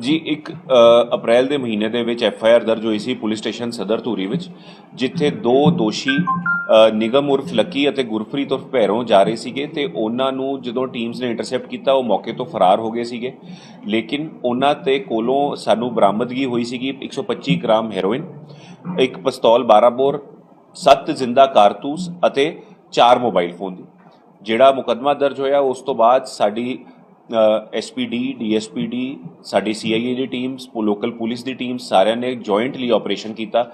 ਜੀ, ਇੱਕ ਅਪ੍ਰੈਲ ਦੇ ਮਹੀਨੇ ਦੇ ਵਿੱਚ ਐਫ ਆਈ ਆਰ ਦਰਜ ਹੋਈ ਸੀ ਪੁਲਿਸ ਸਟੇਸ਼ਨ ਸਦਰ ਧੂਰੀ ਵਿੱਚ, ਜਿੱਥੇ ਦੋ ਦੋਸ਼ੀ ਨਿਗਮ ਉਰਫ ਲੱਕੀ ਅਤੇ ਗੁਰਪ੍ਰੀਤ ਉਰਫ ਭੈਰੋਂ ਜਾ ਰਹੇ ਸੀਗੇ ਤੇ ਉਹਨਾਂ ਨੂੰ ਜਦੋਂ ਟੀਮਸ ਨੇ ਇੰਟਰਸੈਪਟ ਕੀਤਾ, ਉਹ ਮੌਕੇ ਤੋਂ ਫਰਾਰ ਹੋ ਗਏ ਸੀਗੇ। ਲੇਕਿਨ ਉਹਨਾਂ ਤੇ ਕੋਲੋਂ ਸਾਨੂੰ ਬਰਾਮਦਗੀ ਹੋਈ ਸੀਗੀ 125 ਗ੍ਰਾਮ ਹੈਰੋਇਨ, ਇੱਕ ਪਿਸਤੌਲ 12 ਬੋਰ 7 ਜ਼ਿੰਦਾ ਕਾਰਤੂਸ ਅਤੇ 4 ਮੋਬਾਈਲ ਫੋਨ ਦੀ। ਜਿਹੜਾ ਮੁਕੱਦਮਾ ਦਰਜ ਹੋਇਆ, ਉਸ ਤੋਂ ਬਾਅਦ ਸਾਡੀ ਐਸਪੀਡੀ ਡੀਐਸਪੀਡੀ ਸਾਡੀ ਸੀਆਈਏ ਦੀ ਟੀਮਸ ਲੋਕਲ ਪੁਲਿਸ ਦੀ ਟੀਮ ਸਾਰਿਆਂ ਨੇ ਜੁਆਇੰਟਲੀ ਆਪਰੇਸ਼ਨ ਕੀਤਾ।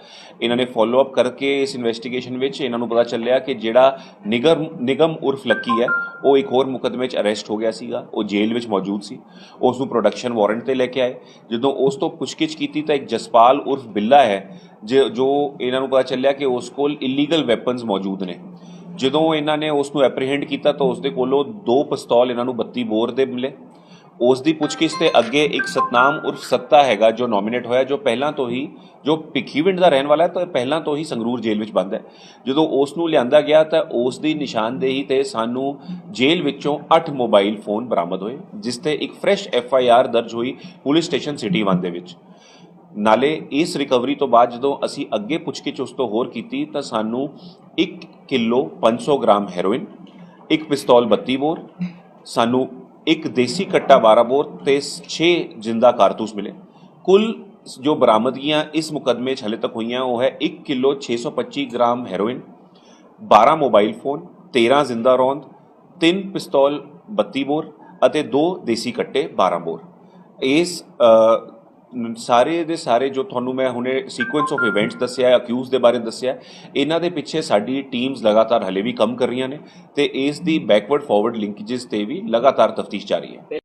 ਇਹਨਾਂ ਨੇ ਫਾਲੋ ਅਪ ਕਰਕੇ ਇਸ ਇਨਵੈਸਟੀਗੇਸ਼ਨ ਵਿੱਚ ਇਹਨਾਂ ਨੂੰ ਪਤਾ ਚੱਲਿਆ ਕਿ ਜਿਹੜਾ ਨਿਗਮ ਨਿਗਮ ਉਰਫ ਲੱਕੀ ਹੈ, ਉਹ ਇੱਕ ਹੋਰ ਮੁਕੱਦਮੇ 'ਚ ਅਰੈਸਟ ਹੋ ਗਿਆ ਸੀਗਾ। ਉਹ ਜੇਲ੍ਹ ਵਿੱਚ ਮੌਜੂਦ ਸੀ। ਉਸ ਨੂੰ ਪ੍ਰੋਡਕਸ਼ਨ ਵਾਰੰਟ ਤੇ ਲੈ ਕੇ ਆਏ। ਜਦੋਂ ਉਸ ਤੋਂ ਪੁੱਛਗਿੱਛ ਕੀਤੀ ਤਾਂ ਇੱਕ ਜਸਪਾਲ ਉਰਫ ਬਿੱਲਾ ਹੈ, ਜੋ ਜੋ ਇਹਨਾਂ ਨੂੰ ਪਤਾ ਚੱਲਿਆ ਕਿ ਉਸ ਕੋਲ ਇਲੀਗਲ ਵੈਪਨਸ ਮੌਜੂਦ ਨੇ। ਜਦੋਂ ਇਹਨਾਂ ਨੇ ਉਸ ਨੂੰ ਐਪਰੀਹੈਂਡ ਕੀਤਾ ਤਾਂ ਉਸ ਦੇ ਕੋਲੋਂ ਦੋ ਪਿਸਤੌਲ ਇਹਨਾਂ ਨੂੰ 32 ਬੋਰ ਦੇ ਮਿਲੇ। ਉਸ ਦੀ ਪੁੱਛਗਿੱਛ ਤੇ ਅੱਗੇ ਇੱਕ ਸਤਨਾਮ ਉਰਫ ਸੱਤਾ ਹੈਗਾ ਜੋ ਨੋਮੀਨੇਟ ਹੋਇਆ, ਜੋ ਪਹਿਲਾਂ ਤੋਂ ਹੀ, ਜੋ ਭਿੱਖੀਵਿੰਡ ਦਾ ਰਹਿਣ ਵਾਲਾ ਹੈ, ਤਾਂ ਪਹਿਲਾਂ ਤੋਂ ਹੀ ਸੰਗਰੂਰ ਜੇਲ੍ਹ ਵਿੱਚ ਬੰਦ ਹੈ। ਜਦੋਂ ਉਸ ਨੂੰ ਲਿਆਂਦਾ ਗਿਆ ਤਾਂ ਉਸ ਦੀ ਨਿਸ਼ਾਨਦੇਹੀ ਤੇ ਸਾਨੂੰ ਜੇਲ੍ਹ ਵਿੱਚੋਂ 8 ਮੋਬਾਈਲ ਫੋਨ ਬਰਾਮਦ ਹੋਏ, ਜਿਸ ਤੇ ਇੱਕ ਫਰੈਸ਼ ਐਫ ਆਈ ਆਰ ਦਰਜ ਹੋਈ ਪੁਲਿਸ ਸਟੇਸ਼ਨ ਸਿਟੀ 1 ਦੇ ਵਿੱਚ। ਨਾਲੇ ਇਸ ਰਿਕਵਰੀ ਤੋਂ ਬਾਅਦ ਜਦੋਂ ਅਸੀਂ ਅੱਗੇ ਪੁੱਛਗਿੱਛ ਉਸ ਤੋਂ ਹੋਰ ਕੀਤੀ ਤਾਂ ਸਾਨੂੰ 1 ਕਿਲੋ 500 ਗ੍ਰਾਮ ਹੈਰੋਇਨ, ਇੱਕ ਪਿਸਤੌਲ 32 ਬੋਰ, ਸਾਨੂੰ ਇੱਕ ਦੇਸੀ ਕੱਟਾ 12 ਬੋਰ ਤੇ 6 ਜਿੰਦਾ ਕਾਰਤੂਸ ਮਿਲੇ। ਕੁੱਲ ਜੋ ਬਰਾਮਦਗੀਆਂ ਇਸ ਮੁਕਦਮੇ 'ਚ ਹਲੇ ਤੱਕ ਹੋਈਆਂ ਉਹ ਹੈ 1 kilo 625 gram heroin 12 mobile phone 13 ਜ਼ਿੰਦਾ ਰੌਂਦ 3 ਪਿਸਤੌਲ 32 ਬੋਰ ਅਤੇ 2 ਦੇਸੀ ਕੱਟੇ 12 ਬੋਰ। ਇਸ ਸਾਰੇ ਦੇ ਸਾਰੇ ਜੋ ਤੁਹਾਨੂੰ ਮੈਂ ਹੁਣੇ ਸੀਕੁਐਂਸ ਆਫ ਇਵੈਂਟਸ ਦੱਸਿਆ ਹੈ ਅਕਿਊਜ਼ ਦੇ ਬਾਰੇ ਦੱਸਿਆ, ਇਹਨਾਂ ਦੇ ਪਿੱਛੇ ਸਾਡੀ ਟੀਮਸ ਲਗਾਤਾਰ ਹਲੇ ਵੀ ਕੰਮ ਕਰ ਰਹੀਆਂ ਨੇ ਤੇ ਇਸ ਦੀ ਬੈਕਵਰਡ ਫਾਰਵਰਡ ਲਿੰਕੇजेस ਤੇ ਵੀ ਲਗਾਤਾਰ ਤਫਤੀਸ਼ ਜਾਰੀ ਹੈ।